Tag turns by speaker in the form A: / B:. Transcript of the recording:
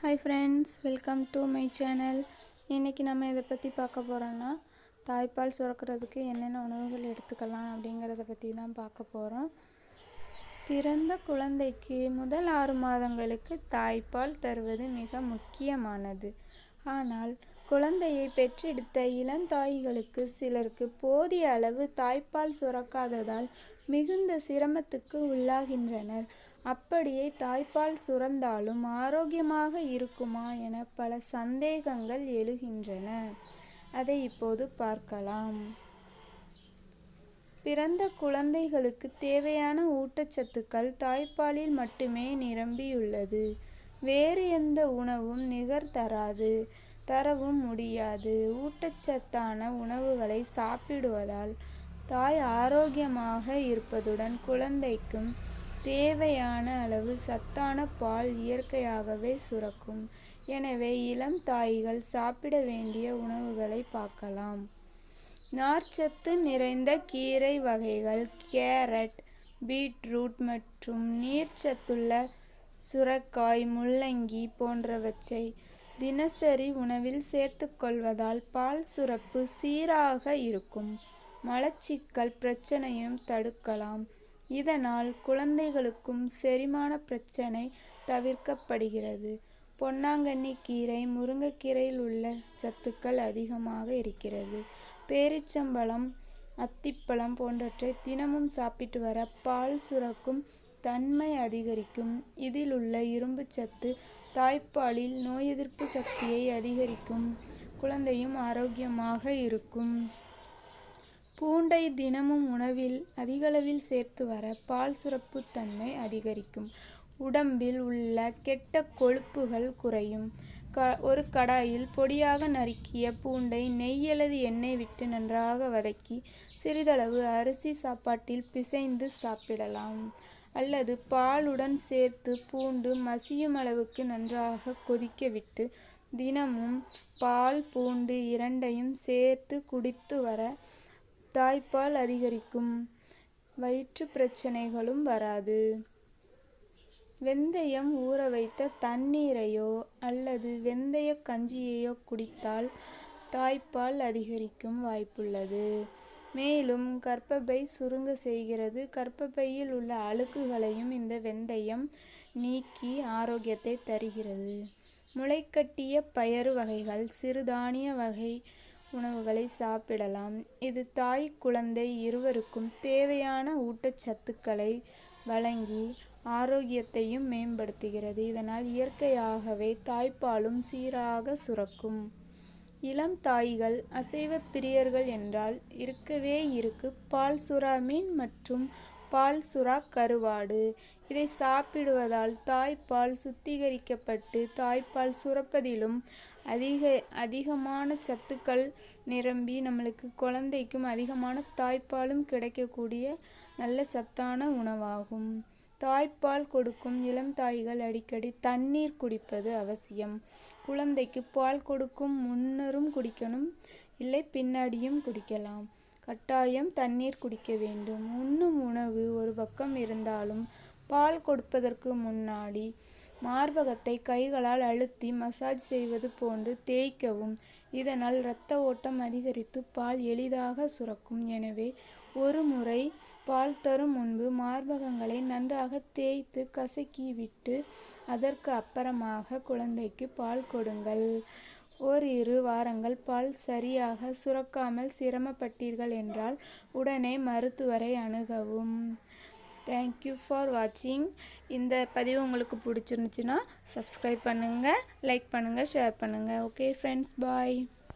A: Hi friends welcome to my channel இன்றைக்கி நம்ம இதை பற்றி பார்க்க போகிறோன்னா தாய்ப்பால் சுரக்கிறதுக்கு என்னென்ன உணவுகள் எடுத்துக்கலாம் அப்படிங்கிறத பற்றி தான் பார்க்க போகிறோம் பிறந்த குழந்தைக்கு முதல் ஆறு மாதங்களுக்கு தாய்ப்பால் தருவது மிக முக்கியமானது. ஆனால் குழந்தையை பெற்றெடுத்த இளந்தாய்களுக்கு சிலருக்கு போதிய அளவு தாய்ப்பால் சுரக்காததால் மிகுந்த சிரமத்துக்கு உள்ளாகின்றனர். அப்படியே தாய்ப்பால் சுரந்தாலும் ஆரோக்கியமாக இருக்குமா என பல சந்தேகங்கள் எழுகின்றன. அதை இப்போது பார்க்கலாம். பிறந்த குழந்தைகளுக்கு தேவையான ஊட்டச்சத்துக்கள் தாய்ப்பாலில் மட்டுமே நிரம்பியுள்ளது. வேறு எந்த உணவும் நிகர் தராது தரவும் முடியாது. ஊட்டச்சத்தான உணவுகளை சாப்பிடுவதால் தாய் ஆரோக்கியமாக இருப்பதுடன் குழந்தைக்கும் தேவையான அளவு சத்தான பால் இயற்கையாகவே சுரக்கும். எனவே இளம் தாய்கள் சாப்பிட வேண்டிய உணவுகளை பார்க்கலாம். நார்ச்சத்து நிறைந்த கீரை வகைகள் கேரட் பீட்ரூட் மற்றும் நீர்ச்சத்துள்ள சுரக்காய் முள்ளங்கி போன்றவற்றை தினசரி உணவில் சேர்த்துக்கொள்வதால் பால் சுரப்பு சீராக இருக்கும். மலச்சிக்கல் பிரச்சனையும் தடுக்கலாம். இதனால் குழந்தைகளுக்கும் செரிமான பிரச்சனை தவிர்க்கப்படுகிறது. பொன்னாங்கண்ணி கீரை முருங்கைக்கீரையில் உள்ள சத்துக்கள் அதிகமாக இருக்கிறது. பேரிச்சம்பழம் அத்திப்பழம் போன்றவற்றை தினமும் சாப்பிட்டு வர பால் சுரக்கும் தன்மை அதிகரிக்கும். இதில் உள்ள இரும்பு சத்து தாய்ப்பாலில் நோய் எதிர்ப்பு சக்தியை அதிகரிக்கும். குழந்தையும் ஆரோக்கியமாக இருக்கும். பூண்டை தினமும் உணவில் அதிகளவில் சேர்த்து வர பால் சுரப்பு தன்மை அதிகரிக்கும். உடம்பில் உள்ள கெட்ட கொழுப்புகள் குறையும். க ஒரு கடாயில் பொடியாக நறுக்கிய பூண்டை நெய் அல்லது எண்ணெய் விட்டு நன்றாக வதக்கி சிறிதளவு அரிசி சாப்பாட்டில் பிசைந்து சாப்பிடலாம். அல்லது பாலுடன் சேர்த்து பூண்டு மசியும் அளவுக்கு நன்றாக கொதிக்க விட்டு தினமும் பால் பூண்டு இரண்டையும் சேர்த்து குடித்து வர தாய்ப்பால் அதிகரிக்கும். வயிற்று பிரச்சனைகளும் வராது. வெந்தயம் ஊற வைத்த தண்ணீரையோ அல்லது வெந்தய கஞ்சியையோ குடித்தால் தாய்ப்பால் அதிகரிக்கும் வாய்ப்புள்ளது. மேலும் கர்ப்பப்பை சுருங்க செய்கிறது. கர்ப்பப்பையில் உள்ள அழுக்குகளையும் இந்த வெந்தயம் நீக்கி ஆரோக்கியத்தை தருகிறது. முளைக்கட்டிய பயறு வகைகள் சிறுதானிய வகை உணவுகளை சாப்பிடலாம். இது தாய் குழந்தை இருவருக்கும் தேவையான ஊட்டச்சத்துக்களை வழங்கி ஆரோக்கியத்தையும் மேம்படுத்துகிறது. இதனால் இயற்கையாகவே தாய்ப்பாலும் சீராக சுரக்கும். இளம் தாய்கள் அசைவ பிரியர்கள் என்றால் இருக்கவே இருக்கு. பால் சுறா மீன் மற்றும் பால் சுறா கருவாடு. இதை சாப்பிடுவதால் தாய்ப்பால் சுத்திகரிக்கப்பட்டு தாய்ப்பால் சுரப்பதிலும் அதிக அதிகமான சத்துக்கள் நிரம்பி நம்மளுக்கு குழந்தைக்கும் அதிகமான தாய்ப்பாலும் கிடைக்கக்கூடிய நல்ல சத்தான உணவாகும். தாய்ப்பால் கொடுக்கும் இளம் தாய்கள் அடிக்கடி தண்ணீர் குடிப்பது அவசியம். குழந்தைக்கு பால் கொடுக்கும் முன்னரும் குடிக்கணும் இல்லை பின்னாடியும் குடிக்கலாம். கட்டாயம் தண்ணீர் குடிக்க வேண்டும். உண்ணும் உணவு ஒரு பக்கம் இருந்தாலும் பால் கொடுப்பதற்கு முன்னாடி மார்பகத்தை கைகளால் அழுத்தி மசாஜ் செய்வது போன்று தேய்க்கவும். இதனால் இரத்த ஓட்டம் அதிகரித்து பால் எளிதாக சுரக்கும். எனவே ஒரு முறை பால் தரும் முன்பு மார்பகங்களை நன்றாக தேய்த்து கசக்கி விட்டு அதற்கு அப்புறமாக குழந்தைக்கு பால் கொடுங்கள். ஓரிரு வாரங்கள் பால் சரியாக சுரக்காமல் சிரமப்பட்டீர்கள் என்றால் உடனே மருத்துவரை அணுகவும். தேங்க்யூ ஃபார் வாட்சிங் இந்த பதிவு உங்களுக்கு பிடிச்சிருந்துச்சுன்னா சப்ஸ்கிரைப் பண்ணுங்கள் லைக் பண்ணுங்கள் ஷேர் பண்ணுங்கள் ஓகே ஃப்ரெண்ட்ஸ் பாய்